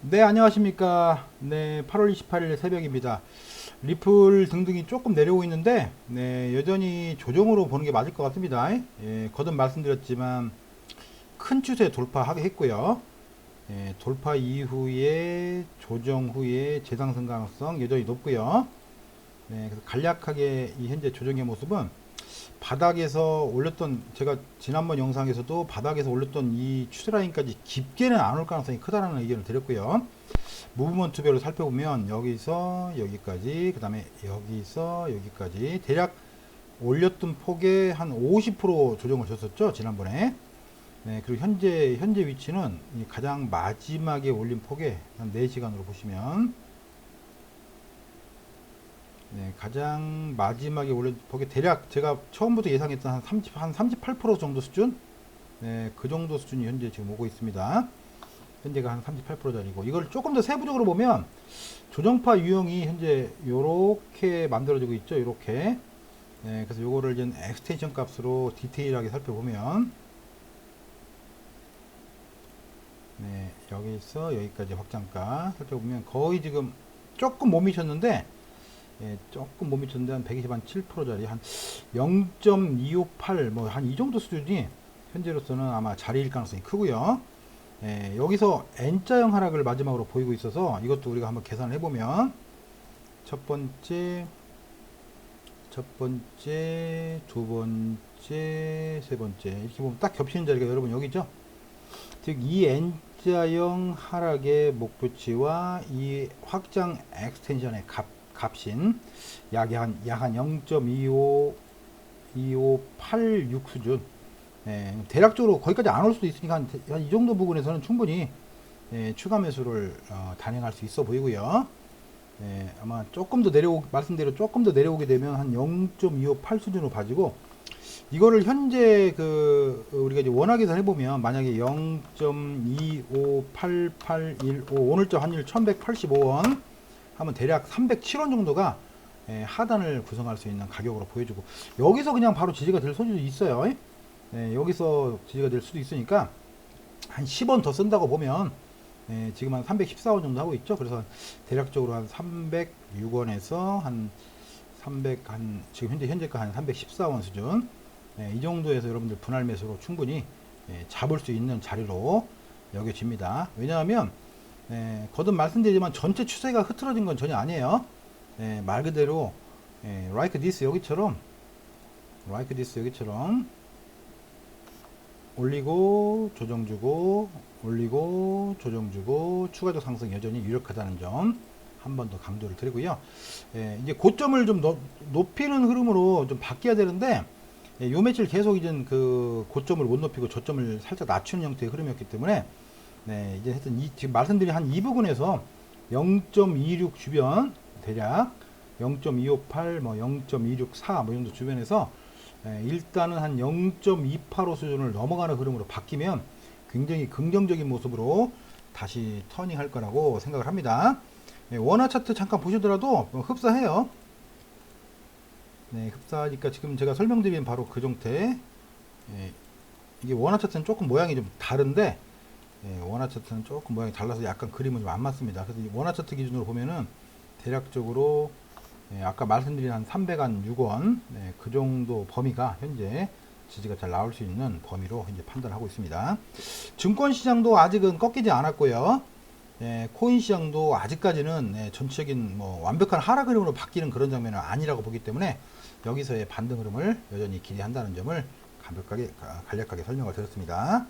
네, 안녕하십니까. 네, 8월 28일 새벽입니다. 리플 등등이 조금 내려오고 있는데, 네, 여전히 조정으로 보는 게 맞을 것 같습니다. 예, 거듭 말씀드렸지만, 큰 추세 돌파하게 했고요. 예, 돌파 이후에 조정 후에 재상승 가능성 여전히 높고요. 네, 그래서 간략하게 이 현재 조정의 모습은 바닥에서 올렸던 제가 지난번 영상에서도 바닥에서 올렸던 이 추세라인까지 깊게는 안 올 가능성이 크다는 의견을 드렸고요. 무브먼트별로 살펴보면 여기서 여기까지 그 다음에 여기서 여기까지 대략 올렸던 폭의 한 50% 조정을 줬었죠 지난번에 네, 그리고 현재 현재 위치는 이 가장 마지막에 올린 폭의 한 4시간으로 보시면 네, 가장 마지막에 올린 폭이 대략 제가 처음부터 예상했던 한 30, 한 38% 정도 수준? 네, 그 정도 수준이 현재 지금 오고 있습니다. 현재가 한 38%짜리고, 이걸 조금 더 세부적으로 보면, 조정파 유형이 현재 요렇게 만들어지고 있죠, 요렇게. 네, 그래서 요거를 이제 엑스텐션 값으로 디테일하게 살펴보면, 네, 여기서 여기까지 확장가 살펴보면 거의 지금 조금 못 미쳤는데, 예, 조금 못 미쳤는데 한 120한7%짜리 한 0.258 뭐 한 이 정도 수준이 현재로서는 아마 자리일 가능성이 크고요. 예, 여기서 N자형 하락을 마지막으로 보이고 있어서 이것도 우리가 한번 계산을 해보면 첫 번째 첫 번째 두 번째 세 번째 이렇게 보면 딱 겹치는 자리가 여러분 여기죠. 즉 이 N자형 하락의 목표치와 이 확장 엑스텐션의 값 값인 약한약한 0.25 2586 수준. 예, 대략적으로 거기까지 안 올 수도 있으니까 한이 정도 부분에서는 충분히 예, 추가 매수를 어, 단행할 수 있어 보이고요. 예, 아마 조금 더 내려오 말씀대로 조금 더 내려오게 되면 한 0.258 수준으로 봐지고 이거를 현재 그 우리가 이제 원화 계산 해 보면 만약에 0.258815 오늘자 환율 1185원 하면 대략 307원 정도가 예, 하단을 구성할 수 있는 가격으로 보여주고 여기서 그냥 바로 지지가 될 수도 있어요. 예, 여기서 지지가 될 수도 있으니까 한 10원 더 쓴다고 보면 예, 지금 한 314원 정도 하고 있죠. 그래서 대략적으로 한 306원에서 한 300, 한, 지금 현재 현재가 한 314원 수준. 예, 이 정도에서 여러분들 분할 매수로 충분히 예, 잡을 수 있는 자리로 여겨집니다. 왜냐하면 예, 거듭 말씀드리지만 전체 추세가 흐트러진 건 전혀 아니에요. 예, 말 그대로 예, like this 여기처럼 like this 여기처럼 올리고 조정 주고 올리고 조정 주고 추가적 상승 여전히 유력하다는 점 한 번 더 강조를 드리고요. 예, 이제 고점을 좀 높, 높이는 흐름으로 좀 바뀌어야 되는데 예, 요 며칠 계속 이제 그 고점을 못 높이고 저점을 살짝 낮추는 형태의 흐름이었기 때문에 네, 이제 하여튼 이, 지금 말씀드린 한 이 부분에서 0.26 주변 대략 0.258, 뭐 0.264, 뭐 정도 주변에서 예, 일단은 한 0.285 수준을 넘어가는 흐름으로 바뀌면 굉장히 긍정적인 모습으로 다시 터닝할 거라고 생각을 합니다. 예, 원화 차트 잠깐 보시더라도 뭐 흡사해요. 네, 흡사하니까 지금 제가 설명드린 바로 그 정태. 예, 이게 원화 차트는 조금 모양이 좀 다른데 예, 원화 차트는 조금 모양이 달라서 약간 그림은 좀 안 맞습니다. 그래서 이 원화 차트 기준으로 보면은 대략적으로 예, 아까 말씀드린 한 306원 네, 그 정도 범위가 현재 지지가 잘 나올 수 있는 범위로 현재 판단하고 있습니다. 증권 시장도 아직은 꺾이지 않았고요. 예, 코인 시장도 아직까지는 예, 전체적인 뭐 완벽한 하락 흐름으로 바뀌는 그런 장면은 아니라고 보기 때문에 여기서의 반등 흐름을 여전히 기대한다는 점을 간략하게 간략하게 설명을 드렸습니다.